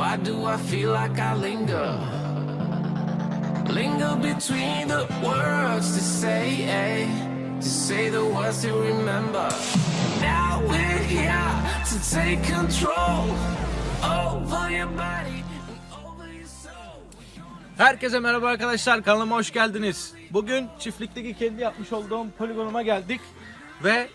I feel like I linger. Linger between the words to say, eh, to say the words to remember. Now we're here to take control over your body. Herkese merhaba arkadaşlar kanalıma hoş geldiniz. Bugün çiftlikteki kendi yapmış olduğum poligonuma geldik ve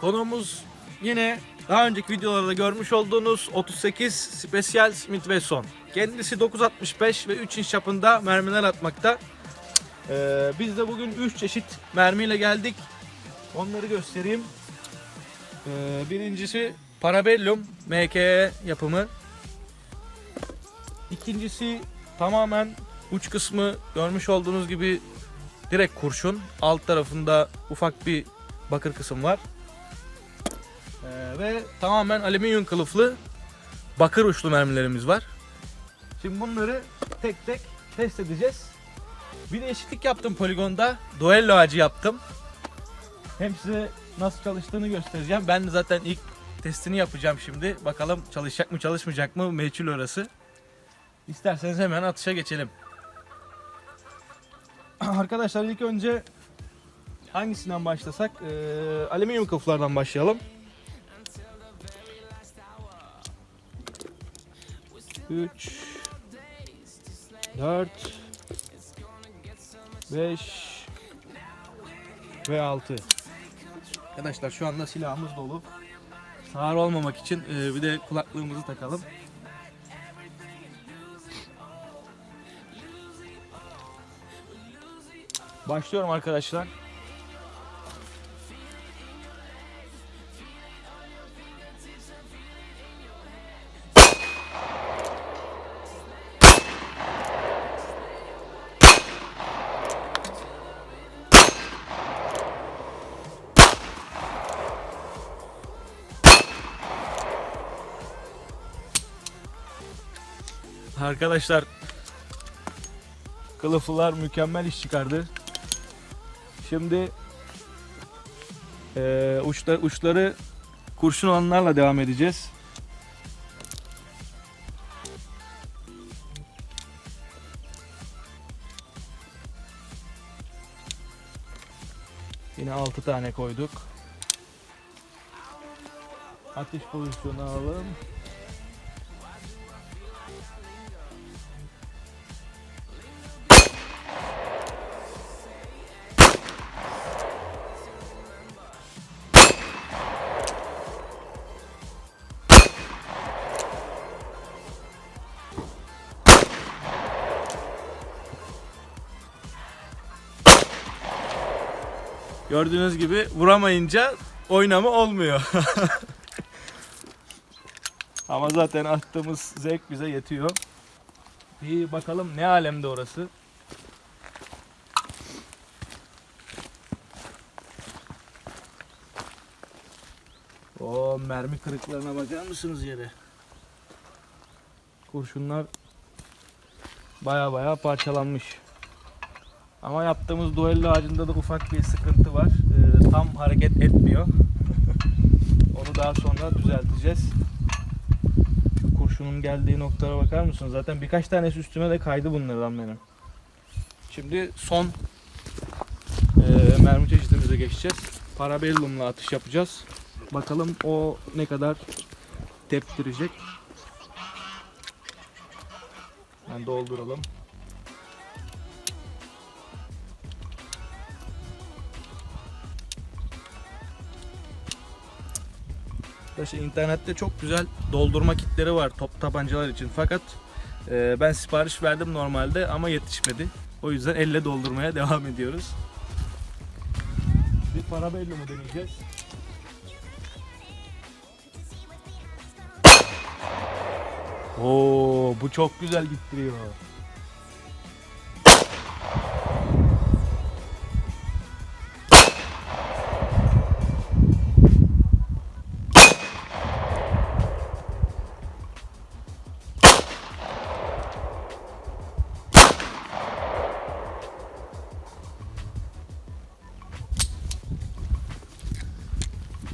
konuğumuz yine daha önceki videolarda görmüş olduğunuz 38 Special Smith Wesson. Kendisi 965 ve 3 inç çapında mermiler atmakta. Ee, biz de bugün 3 çeşit mermiyle geldik. Onları göstereyim. Ee, birincisi Parabellum MKE yapımı. İkincisi tamamen uç kısmı görmüş olduğunuz gibi direkt kurşun. Alt tarafında ufak bir bakır kısım var. Ee, ve tamamen alüminyum kılıflı bakır uçlu mermilerimiz var. Şimdi bunları tek tek test edeceğiz. Bir değişiklik yaptım poligonda. Duello ağacı yaptım. Hem size nasıl çalıştığını göstereceğim. Ben de zaten ilk testini yapacağım şimdi. Bakalım çalışacak mı çalışmayacak mı meçhul orası. İsterseniz hemen atışa geçelim. Arkadaşlar ilk önce hangisinden başlasak? Ee, alüminyum kılıflardan başlayalım. Üç, dört, beş ve altı. Arkadaşlar şu anda silahımız dolu. Sağır olmamak için e, bir de kulaklığımızı takalım. Başlıyorum arkadaşlar. Arkadaşlar Kılıflılar mükemmel iş çıkardı. Şimdi eee uçlar, uçları kurşun olanlarla devam edeceğiz. Yine 6 tane koyduk. Ateş pozisyonu alalım. Gördüğünüz gibi vuramayınca oynama olmuyor. Ama zaten attığımız zevk bize yetiyor. Bir bakalım ne alemde orası. O mermi kırıklarına bakar mısınız yere? Kurşunlar baya baya parçalanmış. Ama yaptığımız duello ağacında da ufak bir sıkıntı var. Ee, tam hareket etmiyor. Onu daha sonra düzelteceğiz. Şu kurşunun geldiği noktalara bakar mısınız? Zaten birkaç tanesi üstüme de kaydı bunlardan benim. Şimdi son e, mermi çeşidimize geçeceğiz. Parabellumla atış yapacağız. Bakalım o ne kadar teptirecek. Yani dolduralım. Arkadaşlar internette çok güzel doldurma kitleri var top tabancalar için. Fakat e, ben sipariş verdim normalde ama yetişmedi. O yüzden elle doldurmaya devam ediyoruz. Bir parabellumu deneyeceğiz. Oo, bu çok güzel gittiriyor.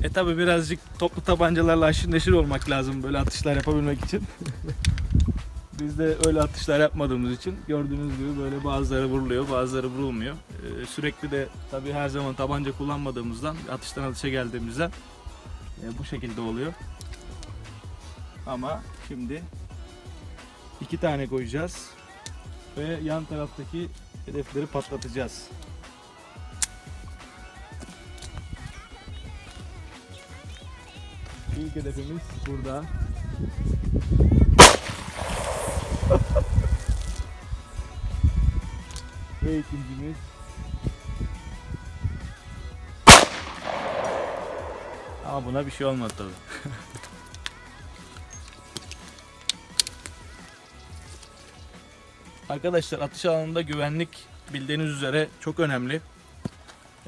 E tabi birazcık toplu tabancalarla aşırı neşir olmak lazım böyle atışlar yapabilmek için. Biz de öyle atışlar yapmadığımız için gördüğünüz gibi böyle bazıları vuruluyor, bazıları vurulmuyor. Ee, sürekli de tabii her zaman tabanca kullanmadığımızdan, atıştan atışa geldiğimizden e, bu şekilde oluyor. Ama şimdi iki tane koyacağız ve yan taraftaki hedefleri patlatacağız. İlk hedefimiz burada. Ve ikincimiz Ama buna bir şey olmadı tabii. Arkadaşlar atış alanında güvenlik bildiğiniz üzere çok önemli.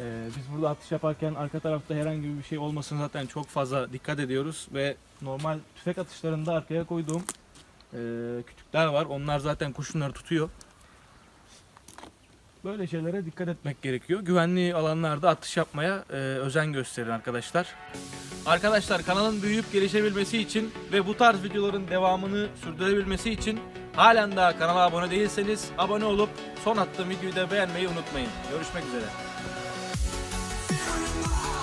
Ee, biz burada atış yaparken arka tarafta herhangi bir şey olmasın zaten çok fazla dikkat ediyoruz ve normal tüfek atışlarında arkaya koyduğum e, kütükler var. Onlar zaten kurşunları tutuyor. Böyle şeylere dikkat etmek gerekiyor. Güvenli alanlarda atış yapmaya e, özen gösterin arkadaşlar. Arkadaşlar kanalın büyüyüp gelişebilmesi için ve bu tarz videoların devamını sürdürebilmesi için halen daha kanala abone değilseniz abone olup son attığım videoyu da beğenmeyi unutmayın. Görüşmek üzere. Bye.